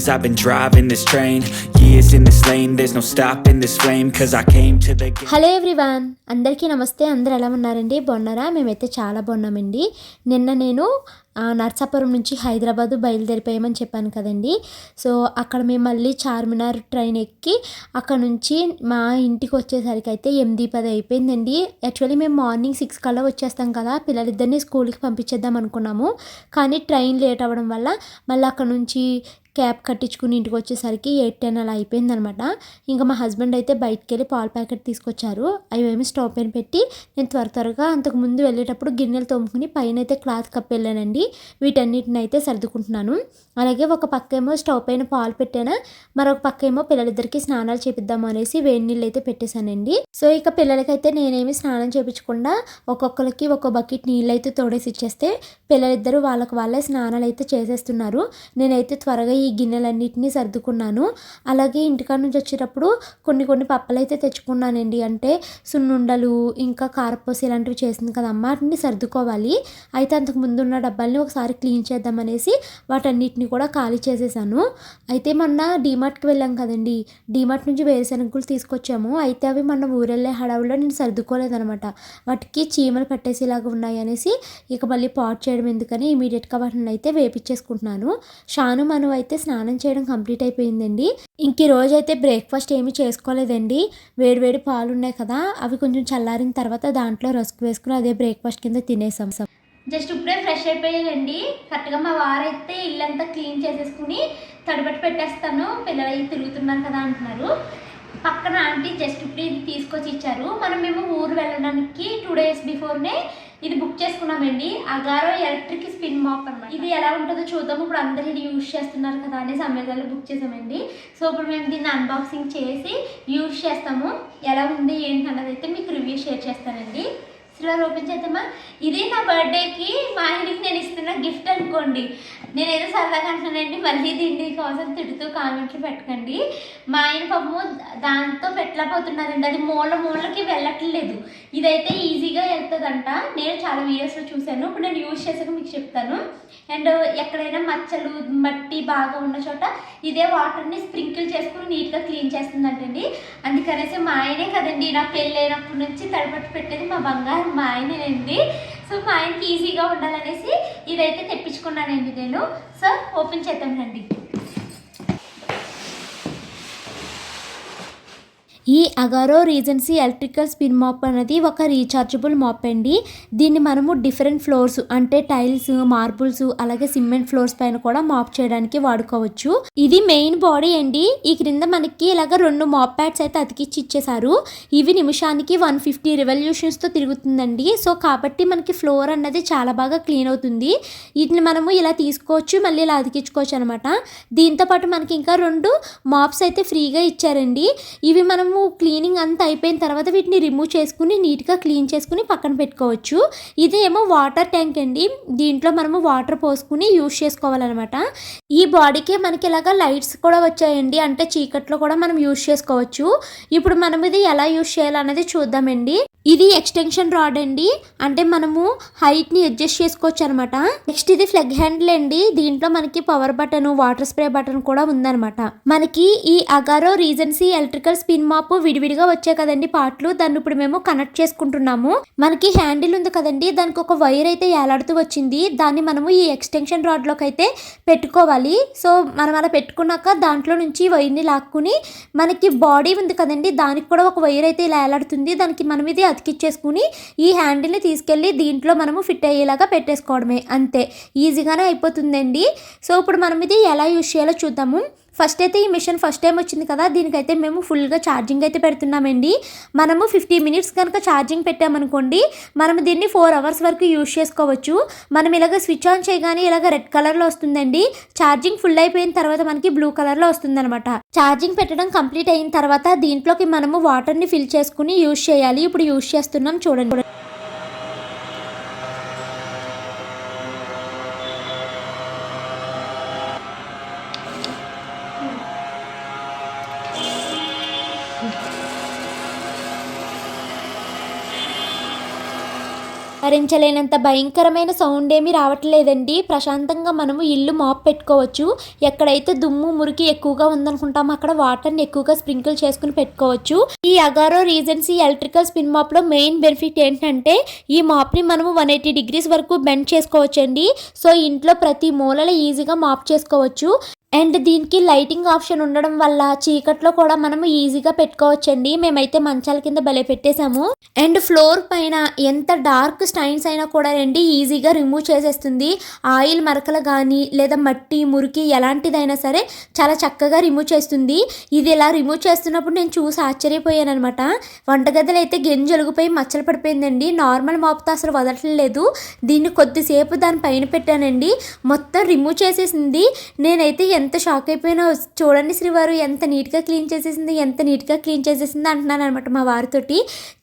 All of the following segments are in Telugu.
days I've been driving this train. Years in this lane There's no stopping this flame Cause I came to the game. Hello everyone అందరికీ నమస్తే. అందరు ఎలా ఉన్నారండి? బాగున్నారా? మేమైతే చాలా బాగున్నామండి. నిన్న నేను నర్సాపురం నుంచి హైదరాబాద్ బయలుదేరిపోయామని చెప్పాను కదండి. సో అక్కడ మేము మళ్ళీ చార్మినార్ ట్రైన్ ఎక్కి అక్కడ నుంచి మా ఇంటికి వచ్చేసరికి అయితే ఎనిమిది పది అయిపోయిందండి. యాక్చువల్లీ మేము మార్నింగ్ సిక్స్ కల్లా వచ్చేస్తాం కదా పిల్లలిద్దరిని స్కూల్కి పంపించేద్దాం అనుకున్నాము. కానీ ట్రైన్ లేట్ అవ్వడం వల్ల మళ్ళీ అక్కడ నుంచి క్యాప్ కట్టించుకుని ఇంటికి వచ్చేసరికి ఎయిట్ టెన్ అలా అయిపోయిందనమాట. ఇంకా మా హస్బెండ్ అయితే బయటికి వెళ్ళి పాల ప్యాకెట్ తీసుకొచ్చారు. అవేమి స్టవ్ పైన పెట్టి నేను త్వర త్వరగా అంతకు ముందు వెళ్ళేటప్పుడు గిన్నెలు తోముకుని పైన అయితే క్లాత్ కప్పి వెళ్ళానండి. వీటన్నిటిని అయితే సర్దుకుంటున్నాను. అలాగే ఒక పక్క ఏమో స్టవ్ పైన పాలు పెట్టాను మరొక పక్క ఏమో పిల్లలిద్దరికి స్నానాలు చేపిద్దాము అనేసి వేడి నీళ్ళు అయితే పెట్టేశానండి. సో ఇక పిల్లలకైతే నేనేమి స్నానం చేపించకుండా ఒక్కొక్కరికి ఒక బకెట్ నీళ్ళు అయితే తోడేసి ఇచ్చేస్తే పిల్లలిద్దరూ వాళ్ళకి వాళ్ళే స్నానాలు అయితే చేసేస్తున్నారు. నేనైతే త్వరగా ఈ గిన్నెలన్నింటినీ సర్దుకున్నాను. అలాగే ఇంటికాడ నుంచి వచ్చేటప్పుడు కొన్ని కొన్ని పప్పలు అయితే తెచ్చుకున్నానండి. అంటే సున్నుండలు ఇంకా కారపూస ఇలాంటివి చేసింది కదా అమ్మ వాటిని సర్దుకోవాలి. అయితే అంతకు ముందు ఉన్న డబ్బాల్ని ఒకసారి క్లీన్ చేద్దామనేసి వాటన్నిటిని కూడా ఖాళీ చేసేసాను. అయితే మొన్న డీమార్ట్కి వెళ్ళాం కదండి. డీమార్ట్ నుంచి వేరుశనగలు తీసుకొచ్చాము. అయితే అవి మొన్న ఊరెళ్ళే హడావుల్లో నేను సర్దుకోలేదనమాట. వాటికి చీమలు పట్టేసేలాగా ఉన్నాయి అనేసి ఇక మళ్ళీ పాట్ చేయడం ఎందుకని ఇమీడియట్గా వాటిని అయితే వేపించేసుకుంటున్నాను షాను మను అయితే అయితే స్నానం చేయడం కంప్లీట్ అయిపోయిందండి. ఇంక ఈ రోజు అయితే బ్రేక్ఫాస్ట్ ఏమీ చేసుకోలేదండి. వేడివేడి పాలు ఉన్నాయి కదా అవి కొంచెం చల్లారిన తర్వాత దాంట్లో రసుకు వేసుకుని అదే బ్రేక్ఫాస్ట్ కింద తినేసాం. జస్ట్ ఇప్పుడే ఫ్రెష్ అయిపోయానండి. కరెక్ట్గా మా వారైతే ఇల్లంతా క్లీన్ చేసేసుకుని తడిపెట్టి పెట్టేస్తాను. పిల్లలు అవి తిరుగుతున్నారు కదా అంటున్నారు. పక్కన ఆంటీ జస్ట్ ఇప్పుడు ఇది తీసుకొచ్చి ఇచ్చారు. మనం మేము ఊరు వెళ్ళడానికి టూ డేస్ బిఫోర్నే ఇది బుక్ చేసుకున్నామండి. అగారో ఎలక్ట్రిక్ స్పిన్ మాప్ అనమాట ఇది ఎలా ఉంటుందో చూద్దాం ఇప్పుడు అందరూ ఇది యూజ్ చేస్తున్నారు కదా అనేసి అమెజాన్లో బుక్ చేసామండి. సో ఇప్పుడు మేము దీన్ని అన్బాక్సింగ్ చేసి యూజ్ చేస్తాము. ఎలా ఉంది ఏంటి అన్నది అయితే మీకు రివ్యూ షేర్ చేస్తానండి. సిల్వర్ ఓపెన్ చేద్దామా ఇది నా బర్త్డేకి మా ఆయనకి నేను ఇస్తున్న గిఫ్ట్ అనుకోండి. నేను ఏదో సరదాగా అంటున్నానండి మళ్ళీ దీన్ని కోసం తిడుతూ కామెంట్లు పెట్టకండి. మా ఆయన పాపము దాంతో పెట్టలేకపోతున్నారండి అది మూల మూలకి వెళ్ళట్లేదు. ఇదైతే ఈజీగా వెళ్తుందంట. నేను చాలా వీడియోస్లో చూశాను. ఇప్పుడు నేను యూజ్ చేసాక మీకు చెప్తాను. అండ్ ఎక్కడైనా మచ్చలు మట్టి బాగా ఉన్న చోట ఇదే వాటర్ని స్ప్రింకిల్ చేసుకుని నీట్గా క్లీన్ చేస్తుందంటండి. అందుకనేసి మా ఆయనే కదండి నా పెళ్ళైనప్పటి నుంచి తడబట్టి పెట్టేది మా బంగారం మా ఆయనేనండి సో మా ఆయనకి ఈజీగా ఉండాలనేసి ఇదైతే తెప్పించుకున్నానండి నేను. సో ఓపెన్ చేద్దాం రండి. ఈ Agaro Regency electrical spin mop అనేది ఒక రీఛార్జబుల్ మాప్ అండి. దీన్ని మనము డిఫరెంట్ ఫ్లోర్స్ అంటే టైల్స్ మార్బుల్స్ అలాగే సిమెంట్ ఫ్లోర్స్ పైన కూడా మాప్ చేయడానికి వాడుకోవచ్చు. ఇది మెయిన్ బాడీ అండి. ఈ క్రింద మనకి ఇలాగ రెండు మాప్ ప్యాడ్స్ అయితే అతికిచ్చి ఇచ్చేసారు ఇవి నిమిషానికి వన్ ఫిఫ్టీ తో తిరుగుతుందండి. సో కాబట్టి మనకి ఫ్లోర్ అన్నది చాలా బాగా క్లీన్ అవుతుంది. వీటిని మనము ఇలా తీసుకోవచ్చు మళ్ళీ ఇలా అతికించుకోవచ్చు అనమాట. దీంతో పాటు మనకి ఇంకా రెండు మాప్స్ అయితే ఫ్రీగా ఇచ్చారండి. ఇవి మనం మనము క్లీనింగ్ అంతా అయిపోయిన తర్వాత వీటిని రిమూవ్ చేసుకుని నీట్గా క్లీన్ చేసుకుని పక్కన పెట్టుకోవచ్చు. ఇది ఏమో వాటర్ ట్యాంక్ అండి. దీంట్లో మనము వాటర్ పోసుకుని యూస్ చేసుకోవాలన్నమాట. ఈ బాడీకి మనకి ఇలాగా లైట్స్ కూడా వచ్చాయండి. అంటే చీకట్లో కూడా మనం యూస్ చేసుకోవచ్చు. ఇప్పుడు మనం ఇది ఎలా యూస్ చేయాలనేది చూద్దామండి. ఇది ఎక్స్టెన్షన్ రాడ్ అండి. అంటే మనము హైట్ని అడ్జస్ట్ చేసుకోవచ్చు అనమాట నెక్స్ట్ ఇది ఫ్లగ్ హ్యాండిల్ అండి. దీంట్లో మనకి power button water spray button కూడా ఉందన్నమాట. మనకి ఈ Agaro Regency electrical spin mop విడివిడిగా వచ్చాయి కదండి పార్ట్లు దాన్ని ఇప్పుడు మేము కనెక్ట్ చేసుకుంటున్నాము. మనకి హ్యాండిల్ ఉంది కదండి. దానికి ఒక వైర్ అయితే ఏలాడుతూ వచ్చింది. దాన్ని మనము ఈ ఎక్స్టెన్షన్ రాడ్లోకి అయితే పెట్టుకోవాలి. సో మనం అలా పెట్టుకున్నాక దాంట్లో నుంచి వైర్ని లాక్కుని మనకి బాడీ ఉంది కదండి. దానికి కూడా ఒక వైర్ అయితే ఇలా ఏలాడుతుంది. దానికి మనం ఇది అతికిచ్చేసుకుని ఈ హ్యాండిల్ని తీసుకెళ్ళి దీంట్లో మనము ఫిట్ అయ్యేలాగా పెట్టేసుకోవడమే అంతే. ఈజీగానే అయిపోతుందండి. సో ఇప్పుడు మనం ఇది ఎలా యూజ్ చేయాలో చూద్దాము. ఫస్ట్ అయితే ఈ మిషన్ ఫస్ట్ టైం వచ్చింది కదా దీనికైతే మేము ఫుల్గా ఛార్జింగ్ అయితే పెడుతున్నామండి. మనము ఫిఫ్టీ మినిట్స్ కనుక ఛార్జింగ్ పెట్టామనుకోండి మనం దీన్ని ఫోర్ అవర్స్ వరకు యూజ్ చేసుకోవచ్చు. మనం ఇలాగ స్విచ్ ఆన్ చేయగానే ఇలాగ రెడ్ కలర్లో వస్తుందండి. ఛార్జింగ్ ఫుల్ అయిపోయిన తర్వాత మనకి బ్లూ కలర్లో వస్తుందన్నమాట. ఛార్జింగ్ పెట్టడం కంప్లీట్ అయిన తర్వాత దీంట్లోకి మనము వాటర్ని ఫిల్ చేసుకుని యూజ్ చేయాలి. ఇప్పుడు యూజ్ చేస్తున్నాం చూడండి. భరించలేనంత భయంకరమైన సౌండ్ ఏమీ రావట్లేదండి. ప్రశాంతంగా మనము ఇల్లు మాప్ పెట్టుకోవచ్చు. ఎక్కడైతే దుమ్ము మురికి ఎక్కువగా ఉందనుకుంటామో అక్కడ వాటర్ని ఎక్కువగా స్ప్రింకిల్ చేసుకుని పెట్టుకోవచ్చు. ఈ అగారో రీజెన్సీ ఎలక్ట్రికల్ స్పిన్ మాప్లో మెయిన్ బెనిఫిట్ ఏంటంటే ఈ మాప్ని మనము వన్ ఎయిటీ డిగ్రీస్ వరకు బెండ్ చేసుకోవచ్చండి. సో ఇంట్లో ప్రతి మూలలో ఈజీగా మాప్ చేసుకోవచ్చు. అండ్ దీనికి లైటింగ్ ఆప్షన్ ఉండడం వల్ల చీకట్లో కూడా మనం ఈజీగా పెట్టుకోవచ్చండి. మేమైతే మంచాల కింద భలే పెట్టేశాము. అండ్ ఫ్లోర్ పైన ఎంత డార్క్ స్టైన్స్ అయినా కూడా రండి ఈజీగా రిమూవ్ చేసేస్తుంది. ఆయిల్ మరకలు కానీ లేదా మట్టి మురికి ఎలాంటిదైనా సరే చాలా చక్కగా రిమూవ్ చేస్తుంది. ఇది ఇలా రిమూవ్ చేస్తున్నప్పుడు నేను చూసి ఆశ్చర్యపోయాను అనమాట వంటగదిలో అయితే గెంజి ఒలిగిపోయి మచ్చలు పడిపోయిందండి. నార్మల్ మాపుతో అసలు వదలట్లేదు దీన్ని కొద్దిసేపు దాని పైన పెట్టానండి. మొత్తం రిమూవ్ చేసేసింది. నేనైతే ఎంత షాక్ అయిపోయినా చూడండి శ్రీవారు ఎంత నీట్గా క్లీన్ చేసేసింది ఎంత నీట్గా క్లీన్ చేసేసింది అంటున్నాను అనమాట మా వారితోటి.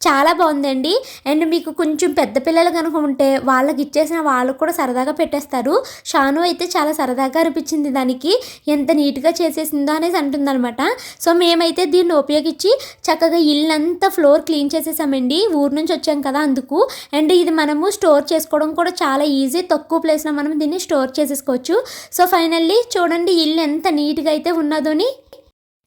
చాలా బాగుందండి. అండ్ మీకు కొంచెం పెద్ద పిల్లలు కనుక ఉంటే వాళ్ళకి ఇచ్చేసిన వాళ్ళు కూడా సరదాగా పెట్టేస్తారు. షాను అయితే చాలా సరదాగా అనిపించింది దానికి. ఎంత నీట్గా చేసేసిందో అనేసి అంటుందనమాట సో మేమైతే దీన్ని ఉపయోగించి చక్కగా ఇల్లంతా ఫ్లోర్ క్లీన్ చేసేసామండి. ఊరు నుంచి వచ్చాం కదా అందుకు. అండ్ ఇది మనము స్టోర్ చేసుకోవడం కూడా చాలా ఈజీ తక్కువ ప్లేస్లో మనం దీన్ని స్టోర్ చేసేసుకోవచ్చు. సో ఫైనల్లీ చూడండి ఇల్లు ఎంత నీట్గా అయితే ఉన్నదోని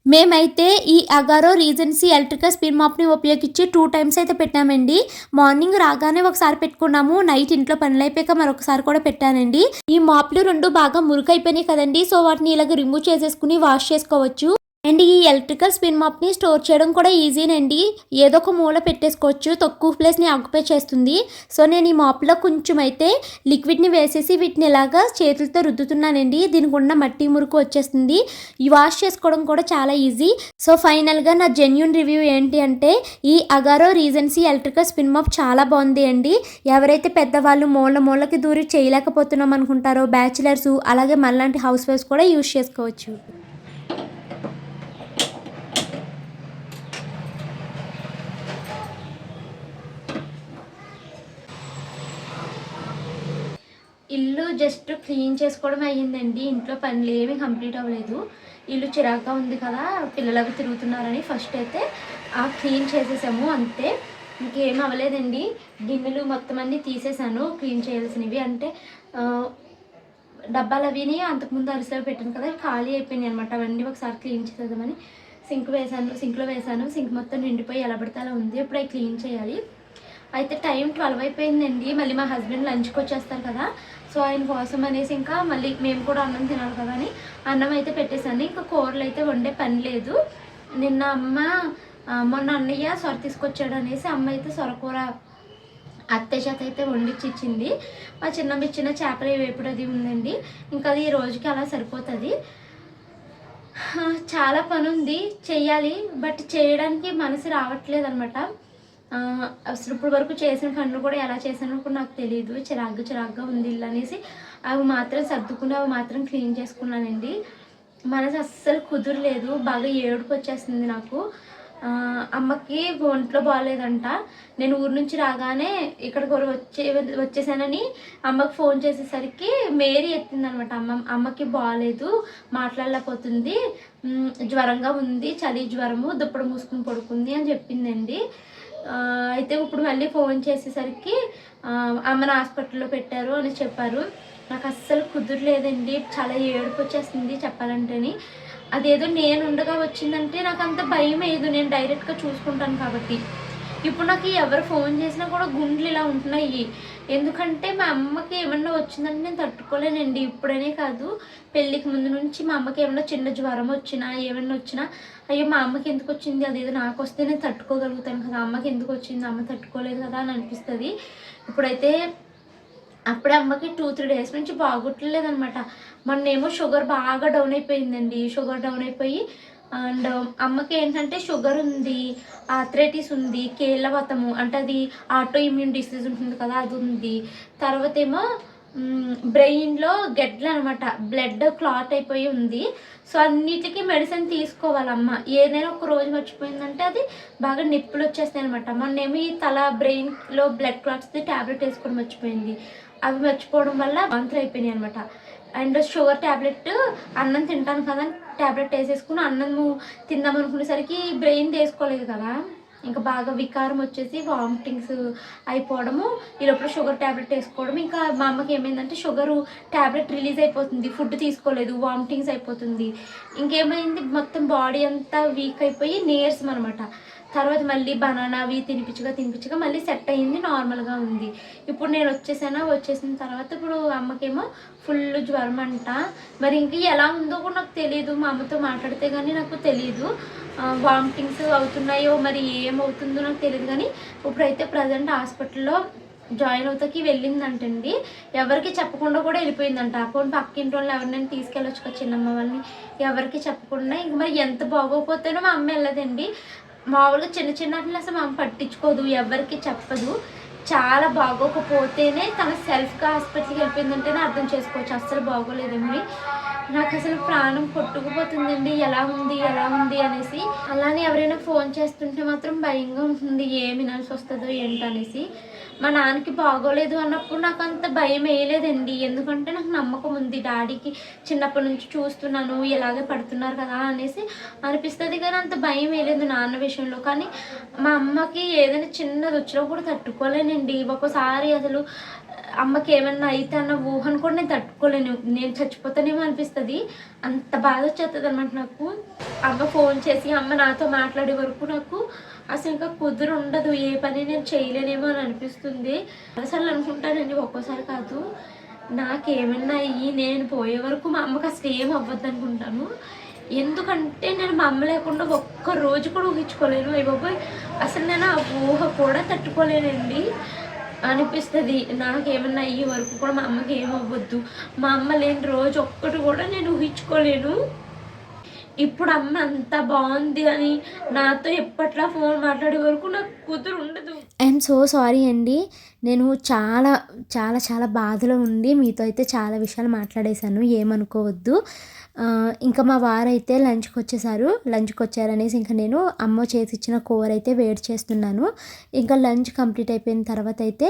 మేమైతే ఈ అగారో రీజెన్సీ ఎలక్ట్రికల్ స్పిన్ మాప్ని ఉపయోగించి టూ టైమ్స్ అయితే పెట్టామండి. మార్నింగ్ రాగానే ఒకసారి పెట్టుకున్నాము నైట్ ఇంట్లో పనులు అయిపోయాక మరొకసారి కూడా పెట్టానండి. ఈ మాప్లు రెండు బాగా మురుకైపోయినాయి కదండి సో వాటిని ఇలాగ రిమూవ్ చేసేసుకుని వాష్ చేసుకోవచ్చు. అండ్ ఈ ఎలక్ట్రికల్ స్పిన్ మాప్ని స్టోర్ చేయడం కూడా ఈజీనండి. ఏదో ఒక మూల పెట్టేసుకోవచ్చు. తక్కువ ప్లేస్ని ఆక్యుపై చేస్తుంది. సో నేను ఈ మాప్లో కొంచెం అయితే లిక్విడ్ని వేసేసి వీటిని ఇలాగా చేతులతో రుద్దుతున్నానండి. దీనికి ఉన్న మట్టి మురుకు వచ్చేస్తుంది. ఈ వాష్ చేసుకోవడం కూడా చాలా ఈజీ. సో ఫైనల్గా నా జెన్యున్ రివ్యూ ఏంటి అంటే ఈ Agaro Regency electrical spin mop చాలా బాగుంది అండి. ఎవరైతే పెద్దవాళ్ళు మూల మూలకి దూరి చేయలేకపోతున్నాం అనుకుంటారో బ్యాచిలర్స్ అలాగే మళ్ళాంటి హౌస్ వైఫ్స్ కూడా యూజ్ చేసుకోవచ్చు. ఇల్లు జస్ట్ క్లీన్ చేసుకోవడం అయ్యిందండి. ఇంట్లో పనులు ఏమీ కంప్లీట్ అవ్వలేదు. ఇల్లు చిరాగ్గా ఉంది కదా పిల్లలు అవి తిరుగుతున్నారని ఫస్ట్ అయితే ఆ క్లీన్ చేసేసాము అంతే. ఇంకేం అవ్వలేదండి. గిన్నెలు మొత్తం అన్నీ తీసేసాను క్లీన్ చేయాల్సినవి. అంటే డబ్బాలు అవిని అంతకుముందు అరిసెలు పెట్టాను కదా ఖాళీ అయిపోయినాయి అనమాట అవన్నీ ఒకసారి క్లీన్ చేసేద్దామని సింక్ వేసాను సింక్లో వేసాను. సింక్ మొత్తం నిండిపోయి ఎలా పడితే అలా ఉంది. ఇప్పుడు అవి క్లీన్ చేయాలి. అయితే టైం ట్వెల్వ్ అయిపోయిందండి. మళ్ళీ మా హస్బెండ్ లంచ్కి వచ్చేస్తారు కదా. సో ఆయన కోసం అనేసి ఇంకా మళ్ళీ మేము కూడా అన్నం తినాలి కదా అని అన్నం అయితే పెట్టేశాను. ఇంకా కూరలు అయితే వండే పని లేదు. నిన్న అమ్మ మొన్న అన్నయ్య సొర తీసుకొచ్చాడు అనేసి అమ్మ అయితే సొరకూర అత్తయ్య చేత అయితే వండిచ్చి ఇచ్చింది మా చిన్నమ్మ ఇచ్చిన చేపల వేపుడు అది ఉందండి. ఇంకా అది ఈ రోజుకి అలా సరిపోతుంది. చాలా పని ఉంది చెయ్యాలి. బట్ చేయడానికి మనసు రావట్లేదు అనమాట అసలు ఇప్పుడు వరకు చేసిన పనులు కూడా ఎలా చేశానో కూడా నాకు తెలియదు చిరాగ్గా చిరాగ్గా ఉంది ఇల్లు అనేసి. అవి మాత్రం సర్దుకుని అవి మాత్రం క్లీన్ చేసుకున్నానండి. మనసు అస్సలు కుదరలేదు. బాగా ఏడుపు వచ్చేస్తుంది నాకు. అమ్మకి ఒంట్లో బాగాలేదంట నేను ఊరు నుంచి రాగానే ఇక్కడికి వచ్చే వచ్చేసానని అమ్మకి ఫోన్ చేసేసరికి మేరీ ఎత్తిందనమాట. అమ్మ అమ్మకి బాగాలేదు మాట్లాడలేకపోతుంది. జ్వరంగా ఉంది చలి జ్వరము దుప్పటి మూసుకుని పడుకుంది అని చెప్పిందండి. అయితే ఇప్పుడు మళ్ళీ ఫోన్ చేసేసరికి అమ్మని హాస్పిటల్లో పెట్టారు అని చెప్పారు. నాకు అస్సలు కుదరలేదండి. చాలా ఏడుపు వచ్చేస్తుంది చెప్పాలంటేని. అదేదో నేను ఉండగా వచ్చిందంటే నాకు అంత భయం వేయదు నేను డైరెక్ట్గా చూసుకుంటాను కాబట్టి. ఇప్పుడు నాకు ఎవరు ఫోన్ చేసినా కూడా గుండెలు ఇలా ఉంటున్నాయి. ఎందుకంటే మా అమ్మకి ఏమన్నా వచ్చిందంటే నేను తట్టుకోలేనండి. ఇప్పుడనే కాదు పెళ్ళికి ముందు నుంచి మా అమ్మకి ఏమన్నా చిన్న జ్వరం వచ్చినా ఏమన్నా వచ్చినా అయ్యో మా అమ్మకి ఎందుకు వచ్చింది? అదేదో నాకు వస్తే నేను తట్టుకోగలుగుతాను కదా. అమ్మకి ఎందుకు వచ్చింది? అమ్మ తట్టుకోలేదు కదా అని అనిపిస్తుంది. ఇప్పుడైతే అప్పుడే అమ్మకి టూ త్రీ డేస్ నుంచి బాగుట్లేదనమాట మొన్నేమో షుగర్ బాగా డౌన్ అయిపోయిందండి. షుగర్ డౌన్ అయిపోయి అండ్ అమ్మకి ఏంటంటే షుగర్ ఉంది ఆథరైటిస్ ఉంది కేళ్ళవతము అంటే అది ఆటో ఇమ్యూన్ డిసీజ్ ఉంటుంది కదా అది ఉంది. తర్వాత ఏమో బ్రెయిన్లో గెడ్లు అనమాట బ్లడ్ క్లాట్ అయిపోయి ఉంది. సో అన్నిటికీ మెడిసిన్ తీసుకోవాలమ్మ. ఏదైనా ఒక రోజు మర్చిపోయిందంటే అది బాగా నిప్పులు వచ్చేస్తాయి అనమాట మొన్నేమో ఈ తల బ్రెయిన్లో బ్లడ్ క్లాట్స్ది ట్యాబ్లెట్ వేసుకోవడం మర్చిపోయింది. అవి మర్చిపోవడం వల్ల వాంతులు అయిపోయినాయి అనమాట అండ్ షుగర్ ట్యాబ్లెట్ అన్నం తింటాను కదా ట్యాబ్లెట్ వేసేసుకుని అన్నము తిందాం అనుకునేసరికి బ్రెయిన్ వేసుకోలేదు కదా. ఇంకా బాగా వికారం వచ్చేసి వామిటింగ్స్ అయిపోవడము ఈ లోపల షుగర్ ట్యాబ్లెట్ వేసుకోవడం. ఇంకా మా అమ్మకి ఏమైందంటే షుగర్ ట్యాబ్లెట్ రిలీజ్ అయిపోతుంది ఫుడ్ తీసుకోలేదు వామిటింగ్స్ అయిపోతుంది. ఇంకేమైంది మొత్తం బాడీ అంతా వీక్ అయిపోయి నీరసం అనమాట తర్వాత మళ్ళీ బనానా అవి తినిపించగా తినిపించగా మళ్ళీ సెట్ అయ్యింది నార్మల్గా ఉంది. ఇప్పుడు నేను వచ్చేసాను? వచ్చేసిన తర్వాత ఇప్పుడు అమ్మకేమో ఫుల్ జ్వరం అంట. మరి ఇంక ఎలా ఉందో కూడా నాకు తెలియదు మా అమ్మతో మాట్లాడితే కానీ నాకు తెలియదు వామిటింగ్స్ అవుతున్నాయో మరి ఏమవుతుందో నాకు తెలియదు కానీ ఇప్పుడైతే ప్రజెంట్ హాస్పిటల్లో జాయిన్ అవుతాకి వెళ్ళిందంటండి. ఎవరికి చెప్పకుండా కూడా వెళ్ళిపోయిందంట. అకౌంట్ పక్కింటి వాళ్ళు ఎవరినైనా తీసుకెళ్ళొచ్చు కదా చిన్నమ్మ వాళ్ళని. ఎవరికి చెప్పకుండా ఇంక మరి ఎంత బాగోకపోతేనో మా అమ్మ వెళ్ళదండి. మామూలుగా చిన్న చిన్న అట్లా అసలు మా పట్టించుకోదు ఎవరికి చెప్పదు. చాలా బాగోకపోతేనే తన సెల్ఫ్గా హాస్పిటల్కి వెళ్ళిపోయిందంటేనే అర్థం చేసుకోవచ్చు. అస్సలు బాగోలేదండి నాకు అసలు ప్రాణం కొట్టుకుపోతుందండి. ఎలా ఉంది ఎలా ఉంది అనేసి. అలానే ఎవరైనా ఫోన్ చేస్తుంటే మాత్రం భయంగా ఉంటుంది. ఏమి నలిసి వస్తుందో ఏంటనేసి. మా నాన్నకి బాగోలేదు అన్నప్పుడు నాకు అంత భయం వేయలేదండి. ఎందుకంటే నాకు నమ్మకం ఉంది. డాడీకి చిన్నప్పటి నుంచి చూస్తున్నాను ఇలాగే పడుతున్నారు కదా అనేసి అనిపిస్తుంది కానీ అంత భయం వేయలేదు నాన్న విషయంలో. కానీ మా అమ్మకి ఏదైనా చిన్నది వచ్చినా కూడా తట్టుకోలేనండి. ఒక్కోసారి అసలు అమ్మకి ఏమన్నా అయితే అన్న ఊహను కూడా నేను తట్టుకోలేను. నేను చచ్చిపోతానేమో అనిపిస్తుంది. అంత బాధ వచ్చేస్తుంది అనమాట నాకు. అమ్మ ఫోన్ చేసి అమ్మ నాతో మాట్లాడే వరకు నాకు అసలు ఇంకా కుదురు ఉండదు. ఏ పని నేను చేయలేనేమో అని అనిపిస్తుంది. అసలు అనుకుంటానండి ఒక్కోసారి కాదు. నాకేమన్నా అయ్యి నేను పోయే వరకు మా అమ్మకి అసలు ఏం అవ్వద్దు అనుకుంటాను. ఎందుకంటే నేను మా అమ్మ లేకుండా ఒక్క రోజు కూడా ఊహించుకోలేను. అయ్యి బాబోయ్! అసలు నేను ఆ ఊహ కూడా తట్టుకోలేనండి. అనిపిస్తుంది. నాకేమన్నా అయ్యే వరకు కూడా మా అమ్మకి ఏమవ్వద్దు. మా అమ్మ లేని రోజు ఒక్కటి కూడా నేను ఊహించుకోలేను. ఇప్పుడు అమ్మ అంత బాగుంది అని నాతో ఎప్పట్లా ఫోన్ మాట్లాడే వరకు నాకు కూతురు ఉండదు. ఐఎమ్ సో సారీ అండి. నేను చాలా చాలా చాలా బాధలో ఉండి మీతో అయితే చాలా విషయాలు మాట్లాడేశాను. ఏమనుకోవద్దు. ఇంకా మా వారైతే లంచ్కి వచ్చేసారు. లంచ్కి వచ్చారనేసి ఇంకా నేను అమ్మ చేసి ఇచ్చిన కూర అయితే వేడి చేస్తున్నాను. ఇంకా లంచ్ కంప్లీట్ అయిపోయిన తర్వాత అయితే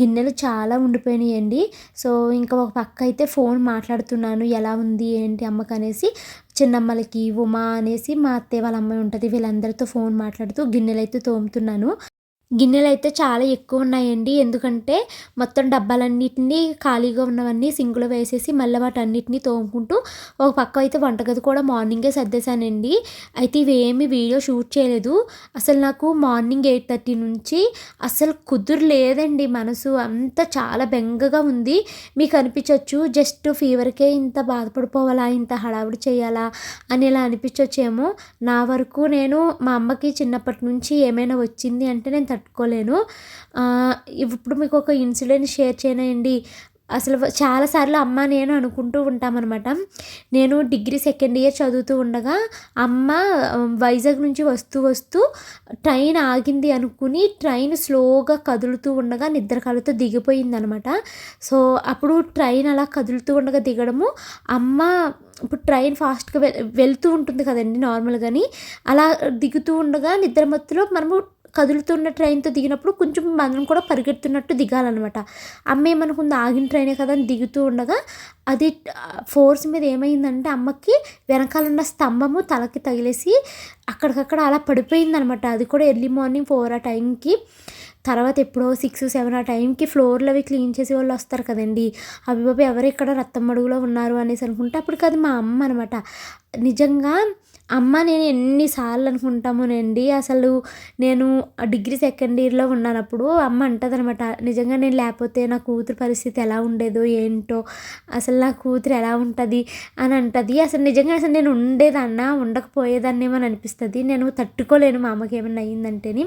గిన్నెలు చాలా ఉండిపోయినాయండి. సో ఇంకా ఒక పక్క అయితే ఫోన్ మాట్లాడుతున్నాను. ఎలా ఉంది? ఏంటి? అమ్మకి అనేసి చిన్నమ్మలకి ఉమా అనేసి మా అత్తయ్య వాళ్ళ అమ్మాయి ఉంటుంది వీళ్ళందరితో ఫోన్ మాట్లాడుతూ గిన్నెలైతే తోముతున్నాను. గిన్నెలు అయితే చాలా ఎక్కువ ఉన్నాయండి ఎందుకంటే మొత్తం డబ్బాలన్నిటిని ఖాళీగా ఉన్నవన్నీ సింకులో వేసేసి మళ్ళీ వాటన్నిటిని తోముకుంటూ ఒక పక్క అయితే వంటగది కూడా మార్నింగే సర్దేశానండి. అయితే ఇవేమి వీడియో షూట్ చేయలేదు. అసలు నాకు మార్నింగ్ ఎయిట్ థర్టీ నుంచి అసలు కుదురు లేదండి మనసు. అంతా చాలా బెంగగా ఉంది. మీకు అనిపించవచ్చు జస్ట్ ఫీవర్కే ఇంత బాధపడిపోవాలా ఇంత హడావుడి చేయాలా అని ఇలా అనిపించవచ్చేమో నా వరకు నేను మా అమ్మకి చిన్నప్పటి నుంచి ఏమైనా వచ్చింది అంటే నేను తట్టుకోలేను. ఇప్పుడు మీకు ఒక ఇన్సిడెంట్ షేర్ చేయనండి. అసలు చాలాసార్లు అమ్మ నేను అనుకుంటూ ఉంటామన్నమాట. నేను డిగ్రీ సెకండ్ ఇయర్ చదువుతూ ఉండగా అమ్మ వైజాగ్ నుంచి వస్తూ వస్తూ ట్రైన్ ఆగింది అనుకుని ట్రైన్ స్లోగా కదులుతూ ఉండగా నిద్ర కళతో దిగిపోయింది అనమాట సో అప్పుడు ట్రైన్ అలా కదులుతూ ఉండగా దిగడము అమ్మ ఇప్పుడు ట్రైన్ ఫాస్ట్గా వె వెళ్తూ ఉంటుంది కదండి నార్మల్గాని. అలా దిగుతూ ఉండగా నిద్ర మత్తులో మనము కదులుతున్న ట్రైన్తో దిగినప్పుడు కొంచెం మనం కూడా పరిగెడుతున్నట్టు దిగాలన్నమాట. అమ్మ ఏమనుకుంది? ఆగిన ట్రైనే కదా అని దిగుతూ ఉండగా అది ఫోర్స్ మీద ఏమైందంటే అమ్మకి వెనకాల ఉన్న స్తంభము తలకి తగిలేసి అక్కడికక్కడ అలా పడిపోయిందనమాట అది కూడా ఎర్లీ మార్నింగ్ ఫోర్ ఆ టైంకి. తర్వాత ఎప్పుడో సిక్స్ సెవెన్ ఆ టైంకి ఫ్లోర్లు అవి క్లీన్ చేసే వాళ్ళు వస్తారు కదండి. అవి బాబు ఎవరు ఇక్కడ రత్తం అడుగులో ఉన్నారు అనేసి అనుకుంటే అప్పటికి అది మా అమ్మ అనమాట నిజంగా అమ్మ నేను ఎన్నిసార్లు అనుకుంటామోనండి. అసలు నేను డిగ్రీ సెకండ్ ఇయర్లో ఉన్నానప్పుడు అమ్మ అంటుంది అనమాట నిజంగా నేను లేకపోతే నా కూతురు పరిస్థితి ఎలా ఉండేదో ఏంటో అసలు నా కూతురు ఎలా ఉంటుంది? అని అంటుంది. అసలు నిజంగా అసలు నేను ఉండేదన్నా ఉండకపోయేదాన్ని ఏమని అనిపిస్తుంది. నేను తట్టుకోలేను మా అమ్మకి ఏమన్నా అయ్యిందంటేని.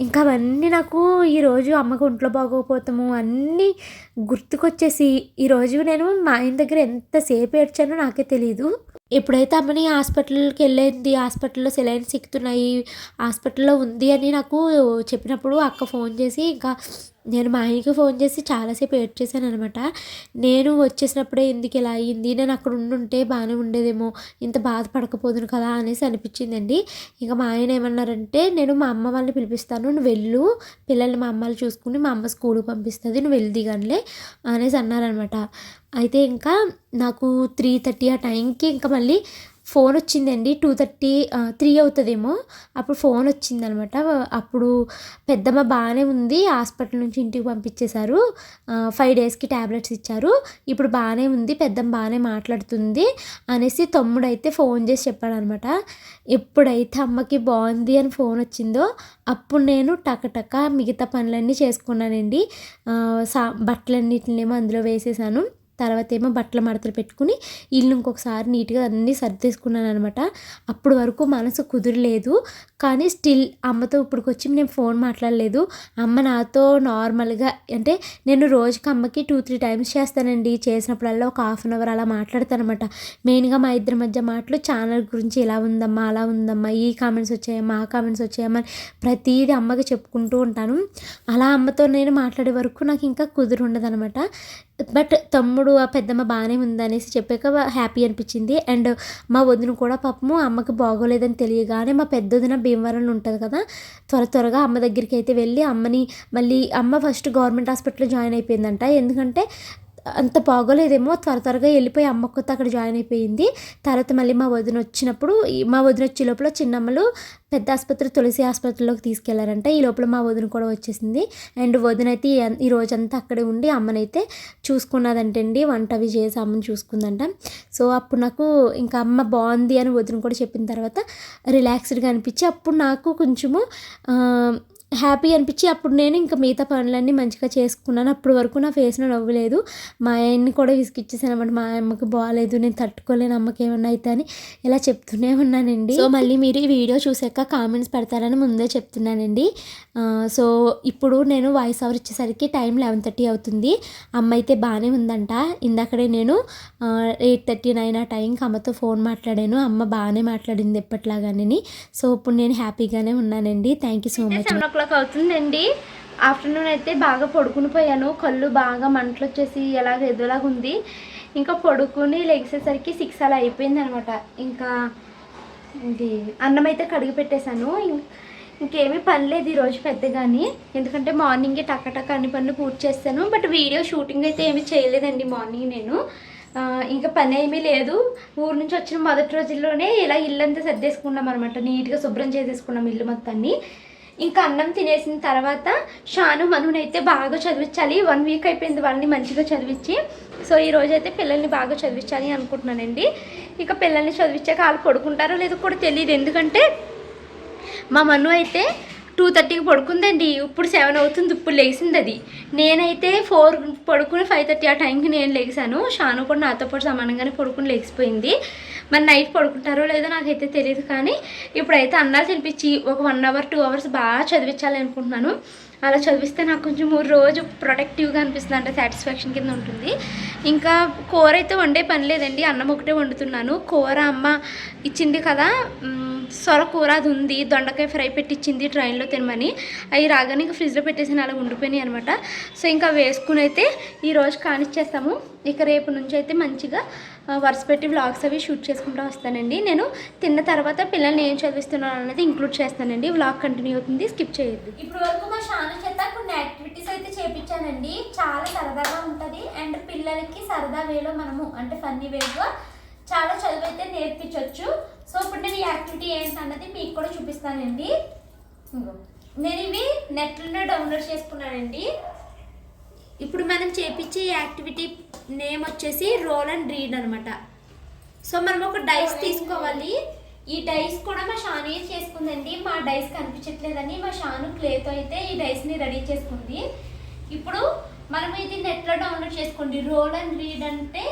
ఇంకా అవన్నీ నాకు ఈరోజు అమ్మకు ఒంట్లో బాగోకపోతాము అన్నీ గుర్తుకొచ్చేసి ఈరోజు నేను మా ఆయన దగ్గర ఎంతసేపు ఏడ్చానో నాకే తెలియదు ఎప్పుడైతే అమ్మని హాస్పిటల్కి వెళ్ళింది హాస్పిటల్లో సెలైన్ సిక్కుతున్నాయి హాస్పిటల్లో ఉంది అని నాకు చెప్పినప్పుడు అక్క ఫోన్ చేసి ఇంకా నేను మా ఆయనకి ఫోన్ చేసి చాలాసేపు ఏడ్ చేశాను అనమాట నేను వచ్చేసినప్పుడే ఎందుకు ఇలా అయ్యింది? నేను అక్కడ ఉండుంటే బాగానే ఉండేదేమో ఇంత బాధపడకపోదును కదా అనేసి అనిపించిందండి. ఇంకా మా ఆయన ఏమన్నారంటే నేను మా అమ్మ వాళ్ళని పిలిపిస్తాను నువ్వు వెళ్ళు పిల్లల్ని మా అమ్మాలు చూసుకుని మా అమ్మ స్కూల్కి పంపిస్తుంది నువ్వు వెళ్ళి దిగనులే అనేసి అన్నారనమాట అయితే ఇంకా నాకు త్రీ థర్టీ ఆ టైంకి ఇంకా మళ్ళీ ఫోన్ వచ్చిందండి. టూ థర్టీ త్రీ అవుతుందేమో. అప్పుడు ఫోన్ వచ్చిందనమాట. అప్పుడు పెద్దమ్మ బాగానే ఉంది. హాస్పిటల్ నుంచి ఇంటికి పంపించేశారు. ఫైవ్ డేస్కి ట్యాబ్లెట్స్ ఇచ్చారు. ఇప్పుడు బాగానే ఉంది. పెద్దమ్మ బాగానే మాట్లాడుతుంది అనేసి తమ్ముడైతే ఫోన్ చేసి చెప్పాడనమాట. ఎప్పుడైతే అమ్మకి బాగుంది అని ఫోన్ వచ్చిందో అప్పుడు నేను టకటక మిగతా పనులన్నీ చేసుకున్నానండి. సా బట్టలన్నిటినేమో అందులో వేసేసాను. తర్వాత ఏమో బట్టల మడతలు పెట్టుకుని ఇల్లు ఇంకొకసారి నీట్గా అన్నీ సర్దేసుకున్నాను అనమాట అప్పుడు వరకు మనసు కుదరలేదు. కానీ స్టిల్ అమ్మతో ఇప్పటికొచ్చి నేను ఫోన్ మాట్లాడలేదు. అమ్మ నాతో నార్మల్గా అంటే నేను రోజుకి అమ్మకి టూ త్రీ టైమ్స్ చేస్తానండి. చేసినప్పుడల్లా ఒక హాఫ్ అన్ అవర్ అలా మాట్లాడతాను అనమాట మెయిన్గా మా ఇద్దరి మధ్య మాటలు ఛానల్ గురించి ఇలా ఉందమ్మా అలా ఉందమ్మా ఈ కామెంట్స్ వచ్చాయమ్మా ఆ కామెంట్స్ వచ్చాయమ్మా అని ప్రతిదీ అమ్మకి చెప్పుకుంటూ ఉంటాను. అలా అమ్మతో నేను మాట్లాడే వరకు నాకు ఇంకా కుదురు ఉండదనమాట బట్ తమ్ముడు ఆ పెద్దమ్మ బాగానే ఉందనేసి చెప్పాక హ్యాపీ అనిపించింది. అండ్ మా వదిన కూడా పాపము అమ్మకి బాగోలేదని తెలియగానే మా పెద్ద వదిన భీమవరంలో ఉంటుంది కదా త్వర త్వరగా అమ్మ దగ్గరికి అయితే వెళ్ళి అమ్మని మళ్ళీ అమ్మ ఫస్ట్ గవర్నమెంట్ హాస్పిటల్లో జాయిన్ అయిపోయిందంట. ఎందుకంటే అంత బాగోలేదేమో. త్వర త్వరగా వెళ్ళిపోయి అమ్మ కొత్త అక్కడ జాయిన్ అయిపోయింది. తర్వాత మళ్ళీ మా వదిన వచ్చినప్పుడు మా వదిన వచ్చే లోపల చిన్నమ్మలు పెద్ద ఆసుపత్రి తులసి ఆసుపత్రిలోకి తీసుకెళ్ళారంట. ఈ లోపల మా వదిన కూడా వచ్చేసింది. అండ్ వదిన అయితే ఈ- రోజంతా అక్కడే ఉండి అమ్మనైతే చూసుకున్నదంటండి. వంట అవి చేసి అమ్మని చూసుకుందంట. సో అప్పుడు నాకు ఇంకా అమ్మ బాగుంది అని వదిన కూడా చెప్పిన తర్వాత రిలాక్స్డ్గా అనిపించి అప్పుడు నాకు కొంచెము హ్యాపీ అనిపించి అప్పుడు నేను ఇంకా మిగతా పనులన్నీ మంచిగా చేసుకున్నాను. అప్పటి వరకు నా ఫేస్లో నవ్వలేదు మా ఆయన్ని కూడా విసిగిచ్చేసాను అనమాట మా అమ్మకి బాగాలేదు నేను తట్టుకోలేను అమ్మకి ఏమన్నా అయితే అని ఇలా చెప్తూనే ఉన్నానండి. సో మళ్ళీ మీరు ఈ వీడియో చూసాక కామెంట్స్ పెడతారని ముందే చెప్తున్నానండి. సో ఇప్పుడు నేను వాయిస్ ఓవర్ ఇచ్చేసరికి టైం లెవెన్ థర్టీ అవుతుంది. అమ్మ అయితే బాగానే ఉందంట. ఇందాకడే నేను ఎయిట్ థర్టీ నైన్ ఆ టైంకి అమ్మతో ఫోన్ మాట్లాడాను. అమ్మ బాగానే మాట్లాడింది ఎప్పట్లాగానే సో ఇప్పుడు నేను హ్యాపీగానే ఉన్నానండి. Thank you so much clock అవుతుందండి. ఆఫ్టర్నూన్ అయితే బాగా పడుకుని పోయాను. కళ్ళు బాగా మంటలు వచ్చేసి ఎలాగ ఎదులాగా ఉంది. ఇంకా పడుకుని లెగిసేసరికి సిక్స్ అలా అయిపోయింది అనమాట ఇంకా ఇది అన్నం అయితే కడిగి పెట్టేశాను. ఇంకేమీ పని లేదు ఈరోజు పెద్దగాని. ఎందుకంటే మార్నింగే టక్క టక్క అన్ని పనులు పూర్తి చేస్తాను. బట్ వీడియో షూటింగ్ అయితే ఏమీ చేయలేదండి మార్నింగ్ నేను. ఇంకా పని ఏమీ లేదు. ఊరు నుంచి వచ్చిన మొదటి రోజుల్లోనే ఇలా ఇల్లంతా సర్దేసుకున్నాం అనమాట నీట్గా శుభ్రం చేసేసుకున్నాం ఇల్లు మొత్తాన్ని. ఇంకా అన్నం తినేసిన తర్వాత షాను మనునైతే బాగా చదివించాలి. వన్ వీక్ అయిపోయింది వాళ్ళని మంచిగా చదివించి. సో ఈ రోజు అయితే పిల్లల్ని బాగా చదివించాలి అనుకుంటున్నానండి. ఇక పిల్లల్ని చదివించాక వాళ్ళు పడుకుంటారో లేదో కూడా తెలియదు ఎందుకంటే మా మను అయితే టూ థర్టీకి పడుకుందండి. ఇప్పుడు సెవెన్ అవుతుంది ఇప్పుడు లేచింది అది. నేనైతే ఫోర్ పడుకుని ఫైవ్ థర్టీ ఆ టైంకి నేను లేచాను. షాను కూడా నాతో పాటు సమానంగానే పడుకుని లేచిపోయింది. మరి నైట్ పడుకుంటారో లేదో నాకైతే తెలియదు కానీ ఇప్పుడైతే అన్నాలు తినిపించి ఒక వన్ అవర్ టూ అవర్స్ బాగా చదివించాలి అనుకుంటున్నాను. అలా చదివిస్తే నాకు కొంచెం రోజు ప్రొటెక్టివ్గా అనిపిస్తుంది అంటే సాటిస్ఫాక్షన్ కింద ఉంటుంది. ఇంకా కూర అయితే వండే పని లేదండి అన్నం ఒకటే వండుతున్నాను. కూర అమ్మ ఇచ్చింది కదా సొర కూర అది ఉంది దొండకాయ ఫ్రై పెట్టించింది ట్రైన్లో తినమని. అవి రాగానే ఇంకా ఫ్రిడ్జ్లో పెట్టేసి అలా ఉండిపోయినాయి అనమాట సో ఇంకా వేసుకుని అయితే ఈరోజు కానిచ్చేస్తాము. ఇక రేపు నుంచి అయితే మంచిగా ఆ, వరుస పెట్టి వ్లాగ్స్ అవి షూట్ చేసుకుంటూ వస్తానండి. నేను తిన్న తర్వాత పిల్లల్ని ఏం చదివిస్తున్నాను అనేది ఇంక్లూడ్ చేస్తానండి. వ్లాగ్ కంటిన్యూ అవుతుంది స్కిప్ చేయొద్దు. ఇప్పుడు వరకు మా షాన చేత కొన్ని యాక్టివిటీస్ అయితే చేపించానండి చాలా సరదాగా ఉంటుంది. అండ్ పిల్లలకి సరదా వేలో మనము అంటే ఫన్నీ వేలో చాలా చదువు అయితే నేర్పించవచ్చు సో ఇప్పుడు నేను ఈ యాక్టివిటీ ఏంటన్నది మీకు కూడా చూపిస్తానండి. నేను ఇవి నెట్లోనే డౌన్లోడ్ చేసుకున్నానండి. ఇప్పుడు మనం చేపించే యాక్టివిటీ నేమ్ వచ్చేసి రోల్ అండ్ రీడ్ అనమాట సో మనం ఒక డైస్ తీసుకోవాలి. ఈ డైస్ కూడా మా షాను చేసుకుందండి. మా డైస్ కనిపించట్లేదని మా షాను క్లేతో అయితే ఈ డైస్ని రెడీ చేసుకుంది. ఇప్పుడు మనం ఇది నెట్లో డౌన్లోడ్ చేసుకోండి. రోల్ అండ్ రీడ్ అంటే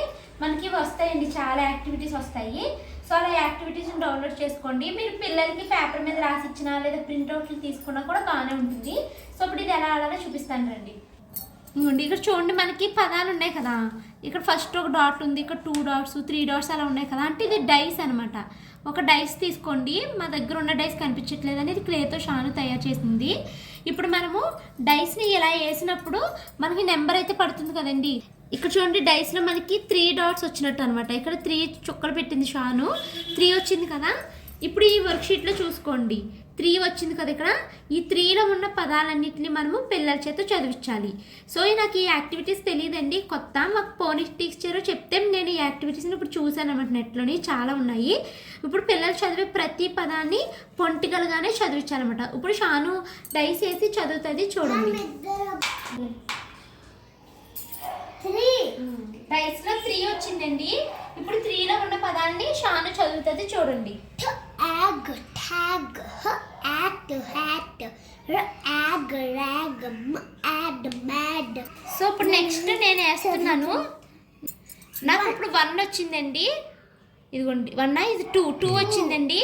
మనకి వస్తాయండి చాలా యాక్టివిటీస్ వస్తాయి. సో అలా యాక్టివిటీస్ని డౌన్లోడ్ చేసుకోండి. మీరు పిల్లలకి పేపర్ మీద రాసి ఇచ్చినా లేదా ప్రింట్అవుట్లు తీసుకున్నా కూడా బాగానే ఉంటుంది. సో ఇప్పుడు ఇది ఎలా ఆడాలో చూపిస్తాను రండి. ఇదిగోండి ఇక్కడ చూడండి మనకి పదాలు ఉన్నాయి కదా. ఇక్కడ ఫస్ట్ ఒక డాట్ ఉంది ఇక్కడ టూ డాట్స్ త్రీ డాట్స్ అలా ఉన్నాయి కదా. అంటే ఇది డైస్ అనమాట ఒక డైస్ తీసుకోండి. మా దగ్గర ఉన్న డైస్ కనిపించట్లేదని ఇది క్లేతో షాను తయారు చేసింది. ఇప్పుడు మనము డైస్ని ఇలా వేసినప్పుడు మనకి నెంబర్ అయితే పడుతుంది కదండి. ఇక్కడ చూడండి డైస్లో మనకి త్రీ డాట్స్ వచ్చినట్టు అనమాట ఇక్కడ త్రీ చుక్కలు పెట్టింది షాను. త్రీ వచ్చింది కదా? ఇప్పుడు ఈ వర్క్షీట్లో చూసుకోండి. త్రీ వచ్చింది కదా ఇక్కడ? ఈ త్రీలో ఉన్న పదాలన్నింటినీ మనము పిల్లల చేత చదివించాలి. సో నాకు ఈ యాక్టివిటీస్ తెలియదండి. కొత్త మాకు పోనీ టీచర్ చెప్తే నేను ఈ యాక్టివిటీస్ని ఇప్పుడు చూశాను అనమాట నెట్లోని చాలా ఉన్నాయి. ఇప్పుడు పిల్లలు చదివే ప్రతి పదాన్ని పొంటికలుగానే చదివించాలన్నమాట. ఇప్పుడు షాను డైస్ వేసి చదువుతుంది చూడండి. త్రీ. డైస్లో త్రీ వచ్చిందండి. ఇప్పుడు త్రీలో ఉన్న పదాన్ని షాను చదువుతుంది చూడండి. Ag tag act hat ag rag ad mad. So ఇప్పుడు నెక్స్ట్ నేను వేస్తున్నాను. నాకు ఇప్పుడు వన్ వచ్చిందండి. ఇదిగోండి వన్ ఇది టూ టూ వచ్చిందండి.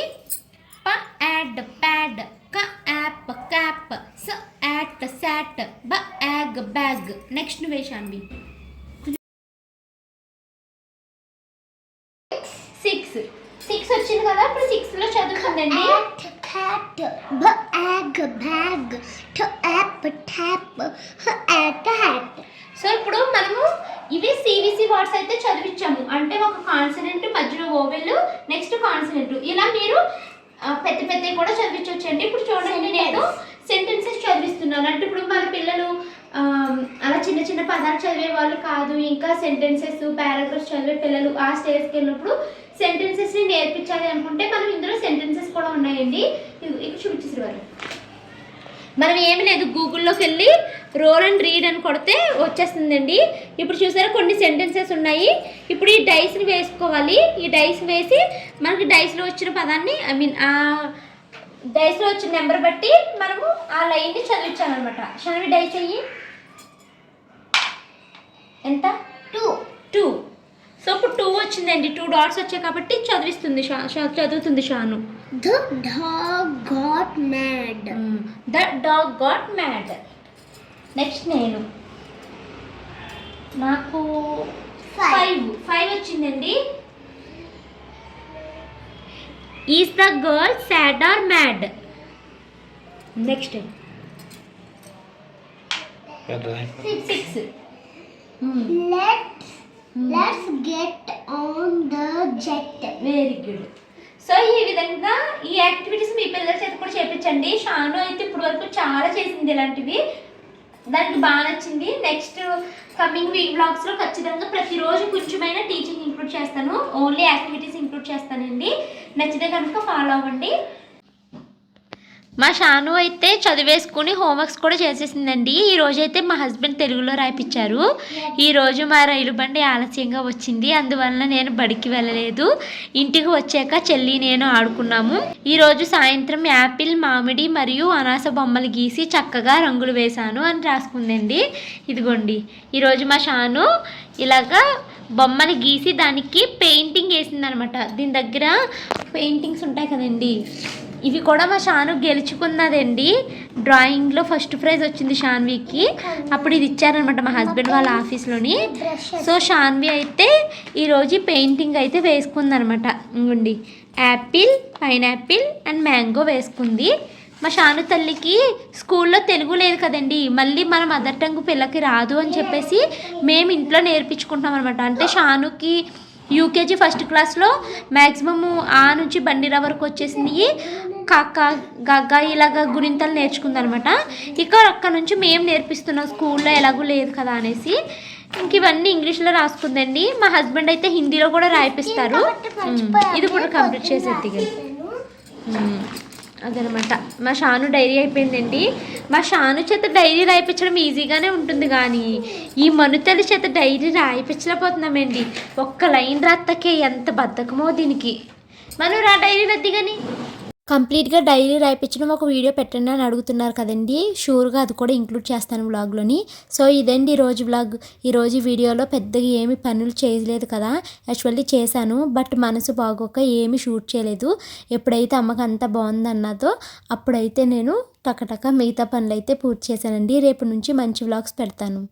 P ad pad c ap cap s at sat b ag bag. Next వేషాన్వి six six వచ్చింది కదా ఇప్పుడు సిక్స్లో చదువుతుందండి act cat b ag bag t ap tap at hat so ఇప్పుడు మనము ఇవి సివిసి వర్డ్స్ అయితే చదివించాము. అంటే ఒక కాన్సనెంట్ మధ్యలో ఓవెల్ నెక్స్ట్ కాన్సనెంట్ ఇలా మీరు పెద్ద పెద్దవి కూడా చదివించవచ్చండి ఇప్పుడు చూడండి నేను సెంటెన్సెస్ చదివిస్తున్నాను. అంటే ఇప్పుడు మన పిల్లలు అలా చిన్న చిన్న పదాలు చదివే వాళ్ళు కాదు ఇంకా సెంటెన్సెస్ పారాగ్రాఫ్స్ చదివే పిల్లలు ఆ స్టేజ్కి వెళ్ళినప్పుడు సెంటెన్సెస్ని నేర్పించాలి అనుకుంటే మనం ఇందులో సెంటెన్సెస్ కూడా ఉన్నాయండి. ఇవి- చూపించేసి వారు. మనం ఏమి లేదు గూగుల్లోకి వెళ్ళి రోల్ అండ్ రీడ్ అని కొడితే వచ్చేస్తుందండి. ఇప్పుడు చూసారా కొన్ని సెంటెన్సెస్ ఉన్నాయి. ఇప్పుడు ఈ డైస్ని వేసుకోవాలి. ఈ డైస్ వేసి మనకి డైస్లో వచ్చిన పదాన్ని ఐ మీన్ ఆ డైస్లో వచ్చిన నెంబర్ బట్టి మనము ఆ లైన్ని చదివించాలన్నమాట. షనవి డైస్ అయ్యి? ఎంత? టూ టూ సో ఇప్పుడు టూ వచ్చిందండి. టూ డాట్స్ వచ్చాయి కాబట్టి చదివిస్తుంది చదువుతుంది Shanu. The dog got mad the dog got mad next నేను. నాకు. ఫైవ్ ఫైవ్ వచ్చిందండి. Is the girl sad or mad next six let's let's get on the jet very good so ఈ విధంగా ఈ యాక్టివిటీస్ మీ పిల్లల చేత కూడా చేపించండి. షాను అయితే ఇప్పుడు వరకు చాలా చేసింది ఇలాంటివి. దానికి బాగా నచ్చింది. నెక్స్ట్ కమింగ్ వీక్ బ్లాగ్స్లో ఖచ్చితంగా ప్రతిరోజు కొంచెమైన టీచింగ్ ఇంక్లూడ్ చేస్తాను. ఓన్లీ యాక్టివిటీస్ ఇంక్లూడ్ చేస్తానండి. నచ్చితే కనుక ఫాలో అవ్వండి. మా షాను అయితే చదివేసుకుని హోంవర్క్స్ కూడా చేసేసిందండి. ఈరోజు అయితే మా హస్బెండ్ తెలుగులో రాయిపించారు ఈరోజు మా రైలు బండి ఆలస్యంగా వచ్చింది. అందువలన నేను బడికి వెళ్ళలేదు. ఇంటికి వచ్చాక చెల్లి నేను ఆడుకున్నాము. ఈరోజు సాయంత్రం యాపిల్ మామిడి మరియు అనాస బొమ్మలు గీసి చక్కగా రంగులు వేశాను అని రాసుకుందండి. ఇదిగోండి. ఈరోజు మా షాను ఇలాగా బొమ్మని గీసి దానికి పెయింటింగ్ వేసిందనమాట. దీని దగ్గర పెయింటింగ్స్ ఉంటాయి కదండి. ఇవి కూడా మా షాను గెలుచుకున్నదండి. డ్రాయింగ్లో ఫస్ట్ ప్రైజ్ వచ్చింది షాన్వీకి. అప్పుడు ఇది ఇచ్చారనమాట మా హస్బెండ్ వాళ్ళ ఆఫీస్లోని సో షాన్వి అయితే ఈరోజు పెయింటింగ్ అయితే వేసుకుందనమాట ఇంకోండి యాపిల్ పైనాపిల్ అండ్ మ్యాంగో వేసుకుంది. మా షాను తల్లికి స్కూల్లో తెలుగు లేదు కదండి. మళ్ళీ మన మదర్ టంగ్ పిల్లకి రాదు అని చెప్పేసి మేము ఇంట్లో నేర్పించుకుంటాం అనమాట అంటే షానుకి యూకేజీ ఫస్ట్ క్లాస్లో మ్యాక్సిమము ఆ నుంచి బండిరా వరకు వచ్చేసింది. కాక గగ్గ ఇలాగ గురింతలు నేర్చుకుందనమాట. ఇక అక్కడ నుంచి మేము నేర్పిస్తున్నాం స్కూల్లో ఎలాగూ లేదు కదా అనేసి ఇంక ఇవన్నీ ఇంగ్లీష్లో రాసుకుందండి మా హస్బెండ్ అయితే హిందీలో కూడా రాయిపిస్తారు. ఇది కూడా కంప్లీట్ చేసేది. అదనమాట. మా షాను డైరీ అయిపోయిందండి. మా షాను చేత డైరీ రాయిపించడం ఈజీగానే ఉంటుంది కానీ ఈ మనుతల్లి చేత డైరీ రాయిపించలేకపోతున్నామండి. ఒక్క లైన్ రాత్తకే ఎంత బద్ధకమో దీనికి. మనం రా డైరీ రద్దీ కానీ కంప్లీట్గా డైలీ రాయిపించడం ఒక వీడియో పెట్టండి అని అడుగుతున్నారు కదండి. షూర్గా అది కూడా ఇంక్లూడ్ చేస్తాను వ్లాగ్లోని. సో ఇదండి ఈరోజు వ్లాగ్. ఈరోజు వీడియోలో పెద్దగా ఏమి పనులు చేయలేదు కదా. యాక్చువల్లీ చేశాను. బట్ మనసు బాగోక ఏమి షూట్ చేయలేదు. ఎప్పుడైతే అమ్మకి అంత బాగుందన్నదో అప్పుడైతే నేను టకటక మిగతా పనులు అయితే పూర్తి చేశానండి. రేపు నుంచి మంచి వ్లాగ్స్ పెడతాను.